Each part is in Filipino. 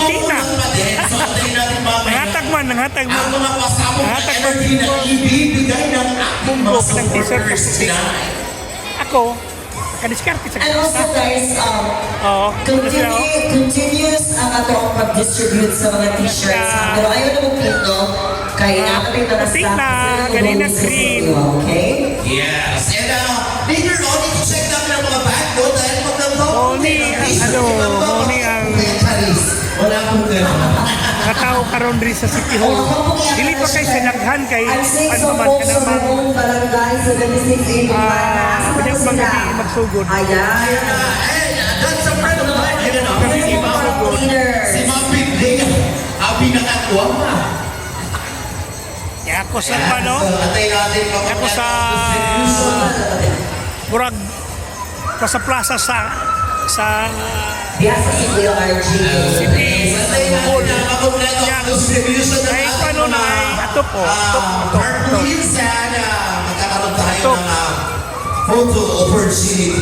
pa din. So, antayin natin mamaya. Nanghatag man, nanghatag man. Ang mga pasabog na energy na ibibigay ng ating mga supporters tonight. Ako, nakadiskarte sa And also guys, um, Oo, continue, continuous ang ato ang pag-distribute sa mga t-shirts. Pero ayaw na mong pinto, kaya natin na Pati na, ganina green. Okay? Yes. And uh, later on, i-check namin ang mga bag no? Dahil nag-vote, Moni ano, moni. Wala akong gano'n. katao karon diri sa City Hall. Dili pa kay sinaghan kay I'm seeing ano some man folks ka naman. Ah, pwede ko bang hindi magsugod? Ayan. Hey, that's a friend of mine. Kami di magsugod. Si Ma'am Bigling. Abi na katuwa pa. Kaya ako sa ano, pag Ako sa murag sa plaza sa sa. City ng ay ating paano na ay ato po, ato ah, ato and uh, magkakaroon tayo ng ah, photo opportunity.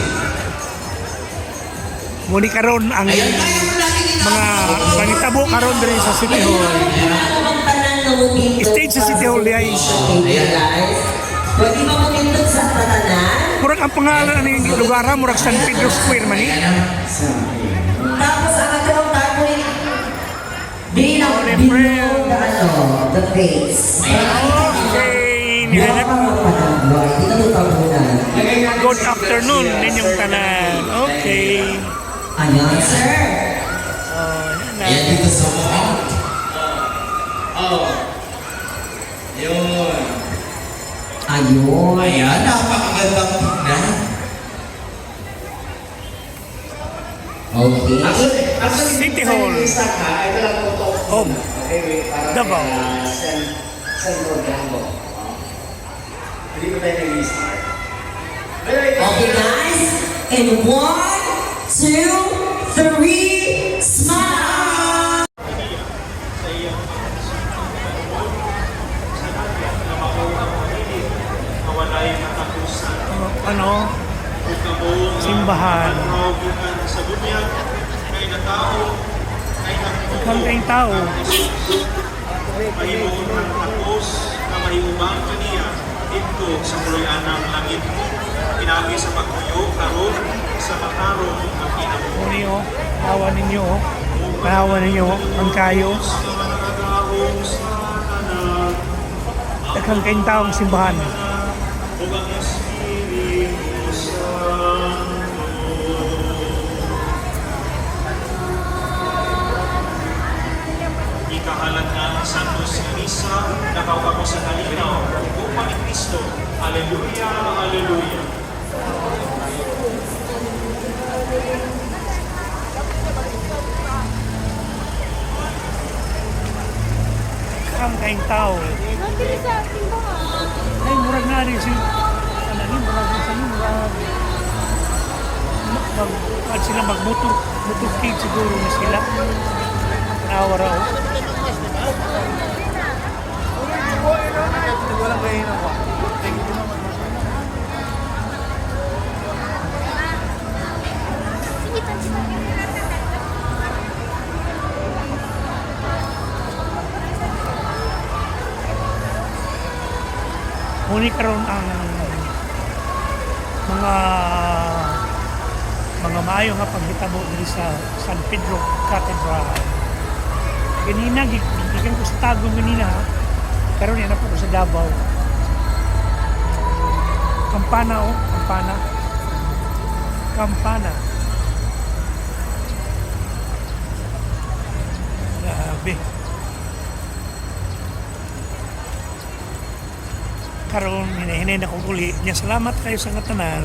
Muni karon ang mga panitabo karon diri sa City Hall. Stage sa City Hall ay murag ang pangalan ni lugar ha, murag San Pedro Square man eh. Tapos ang atong tapoy, di na Siyempre. below the ano, the face. Okay, nihanap na tapunan. Good afternoon ninyong tanan. Okay. Ayan, sir. Oh, yan na. Ayan dito sa Mohawk. Oh. Ayun. Ayan, napakagandang tignan. Okay. Actually, actually, City Hall. stock ha, ito lang po to. Home. Highway para Davao. ah, San, San Rodrigo. Hindi ko tayo nag-restart. Okay, guys. In one, two, three, Ano? Simbahan. Na tao. Mahimuon ang tapos na mahiubang kaniya dito sa kuluyanang langit. Pinagi sa pagtuyo, karon sa matarong ng kinamo. Muni oh. Awa ninyo oh. Awa ninyo oh. Ang kayo. Daghang kayong taong simbahan. ug Aleluya. Daghang kayong tao. Nandito sa simbahan. Ay, murag na rin si... Ano ni, murag na sa inyo, murag... Mag, sila mag-motor, motorcade siguro na sila. Tanawa raw. Muni karon ang mga mga maayo nga paghitabo diri sa San Pedro Cathedral. Ganina gigikan ko sa Tagum ganina. Karon yan po ko sa Davao. Kampana oh, kampana. Kampana. Grabe. Karon hinahinay na ko uli. Nya salamat kayo sa katanan.